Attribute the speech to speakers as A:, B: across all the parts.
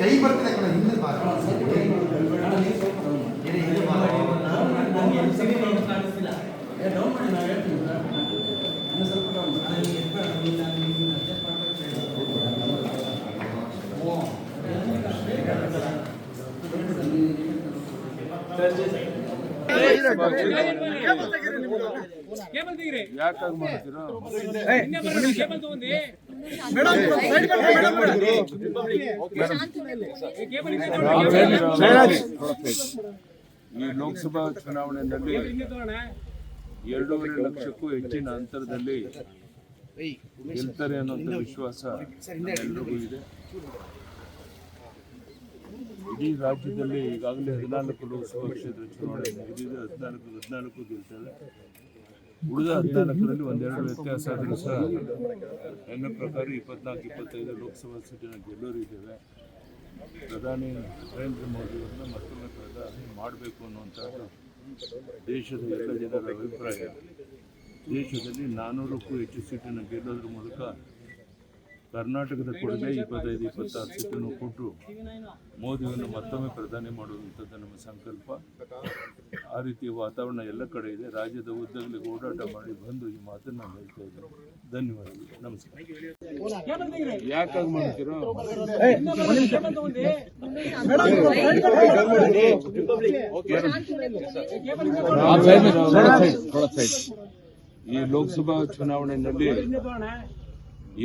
A: ಕೈ ಬರ್ತಿದೆ ಕಣ ಹಿಂದೆ ಬಾ ಗಿರಿ ಹಿಂದೆ ಬಾ
B: ಯಾಕಾಗಿ ಮಾಡ್ತೀರಾ ಈ ಲೋಕಸಭಾ ಚುನಾವಣೆಯಲ್ಲಿ ಎರಡೂವರೆ ಲಕ್ಷಕ್ಕೂ ಹೆಚ್ಚಿನ ಅಂತರದಲ್ಲಿ ಗೆಲ್ತಾರೆ ಅನ್ನೋಂಥ ವಿಶ್ವಾಸ ಎಲ್ಲರಿಗೂ ಇದೆ. ಇಡೀ ರಾಜ್ಯದಲ್ಲಿ ಈಗಾಗಲೇ ಹದಿನಾಲ್ಕು ಲೋಕಸಭಾ ಕ್ಷೇತ್ರ ಚುನಾವಣೆ ಮುಗಿದಿದೆ ಹದಿನಾಲ್ಕು ಹದಿನಾಲ್ಕು ಗೆಲ್ತೇವೆ ಉಳಿದ ಹದಿನಾಲ್ಕರಲ್ಲಿ ಒಂದೆರಡು ವ್ಯತ್ಯಾಸ ಆದರೂ ಸಹ ನನ್ನ ಪ್ರಕಾರ ಇಪ್ಪತ್ನಾಲ್ಕು, ಇಪ್ಪತ್ತೈದು ಲೋಕಸಭಾ ಸೀಟಿನ ಗೆಲ್ಲೋರು ಇದ್ದೇವೆ. ಪ್ರಧಾನಿ ನರೇಂದ್ರ ಮೋದಿಯವರನ್ನ ಮತ್ತೊಮ್ಮೆ ಪ್ರಧಾನಿ ಮಾಡಬೇಕು ಅನ್ನುವಂಥದ್ದು ದೇಶದ ಎಲ್ಲ ಜನರ ಅಭಿಪ್ರಾಯ. ದೇಶದಲ್ಲಿ ನಾನ್ನೂರಕ್ಕೂ ಹೆಚ್ಚು ಸೀಟನ್ನು ಗೆಲ್ಲೋದ್ರ ಮೂಲಕ ಕರ್ನಾಟಕದ ಕೊಡುಗೆ ಇಪ್ಪತ್ತೈದು ಇಪ್ಪತ್ತಾರು ಸೀಟನ್ನು ಕೊಟ್ಟು ಮೋದಿಯನ್ನು ಮತ್ತೊಮ್ಮೆ ಪ್ರಧಾನಿ ಮಾಡುವಂಥದ್ದು ನಮ್ಮ ಸಂಕಲ್ಪ ಆ ರೀತಿಯ ವಾತಾವರಣ ಎಲ್ಲ ಕಡೆ ಇದೆ ರಾಜ್ಯದ ಉದ್ದಗಳಿಗೆ ಓಡಾಟ ಮಾಡಿ ಬಂದು ಈ ಮಾತನ್ನು ನಾನು ಹೇಳ್ತಾ ಇದ್ದೇನೆ ಧನ್ಯವಾದಗಳು ನಮಸ್ಕಾರ ಯಾಕಾಗಿ ಮಾಡ್ತೀರೋ ಈ ಲೋಕಸಭಾ ಚುನಾವಣೆಯಲ್ಲಿ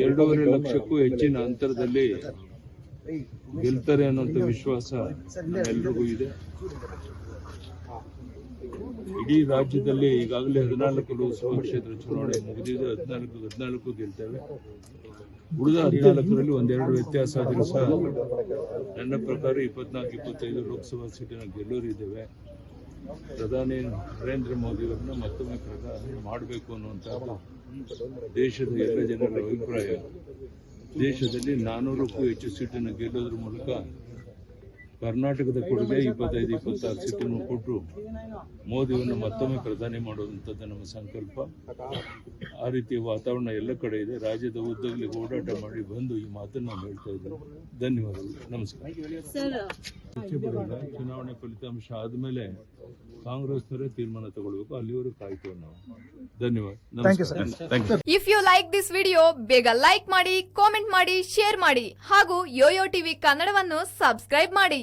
B: ಎರಡೂವರೆ ಲಕ್ಷಕ್ಕೂ ಹೆಚ್ಚಿನ ಅಂತರದಲ್ಲಿ ಗೆಲ್ತಾರೆ ಅನ್ನೋಂಥ ವಿಶ್ವಾಸ ಎಲ್ಲರಿಗೂ ಇದೆ. ಇಡೀ ರಾಜ್ಯದಲ್ಲಿ ಈಗಾಗಲೇ ಹದಿನಾಲ್ಕು ಲೋಕಸಭಾ ಕ್ಷೇತ್ರ ಚುನಾವಣೆ ಮುಗಿದಿದೆ. ಹದಿನಾಲ್ಕು ಹದಿನಾಲ್ಕು ಗೆಲ್ತೇವೆ. ಉಳಿದ ಹದಿನಾಲ್ಕರಲ್ಲಿ ಒಂದೆರಡು ವ್ಯತ್ಯಾಸ ಆದರೂ ಸಹ ನನ್ನ ಪ್ರಕಾರ ಇಪ್ಪತ್ನಾಲ್ಕು, ಇಪ್ಪತ್ತೈದು ಲೋಕಸಭಾ ಸೀಟಿನ ಗೆಲ್ಲೋರಿದ್ದೇವೆ ಪ್ರಧಾನಿ ನರೇಂದ್ರ ಮೋದಿ ಅವರನ್ನ ಮತ್ತೊಮ್ಮೆ ಪ್ರಧಾನಿ ಮಾಡಬೇಕು ಅನ್ನುವಂಥದ್ದು ದೇಶದ ಎಲ್ಲ ಜನರ ಅಭಿಪ್ರಾಯ. ದೇಶದಲ್ಲಿ ನಾನ್ನೂರಕ್ಕೂ ಹೆಚ್ಚು ಸೀಟನ್ನು ಗೆಲ್ಲೋದ್ರ ಮೂಲಕ ಕರ್ನಾಟಕದ ಕೊಡುಗೆ ಇಪ್ಪತ್ತೈದು ಇಪ್ಪತ್ತಾರು ಸೀಟನ್ನು ಕೊಟ್ಟು ಮೋದಿಯನ್ನು ಮತ್ತೊಮ್ಮೆ ಪ್ರಧಾನಿ ಮಾಡುವಂಥದ್ದು ನಮ್ಮ ಸಂಕಲ್ಪ. ಆ ರೀತಿಯ ವಾತಾವರಣ ಎಲ್ಲ ಕಡೆ ಇದೆ. ರಾಜ್ಯದ ಉದ್ದಲ್ಲಿ ಓಡಾಟ ಮಾಡಿ ಬಂದು ಈ ಮಾತನ್ನು ನಾನು ಹೇಳ್ತಾ ಇದ್ದೇನೆ ಧನ್ಯವಾದಗಳು. ನಮಸ್ಕಾರ. ಚುನಾವಣೆ ಫಲಿತಾಂಶ ಆದಮೇಲೆ ಕಾಂಗ್ರೆಸ್ನವರೇ ತೀರ್ಮಾನ ತಗೊಳ್ಬೇಕು. ಅಲ್ಲಿವರೆಗೂ ಕಾಯ್ತೇವೆ ನಾವು. ಧನ್ಯವಾದ. ನಮಸ್ಕಾರ.
C: If you like this video ಬೇಗ ಲೈಕ್ ಮಾಡಿ ಕಾಮೆಂಟ್ ಮಾಡಿ ಶೇರ್ ಮಾಡಿ. ಹಾಗೂ ಯೋಯೋ ಟಿವಿ ಕನ್ನಡವನ್ನು ಸಬ್ಸ್ಕ್ರೈಬ್ ಮಾಡಿ.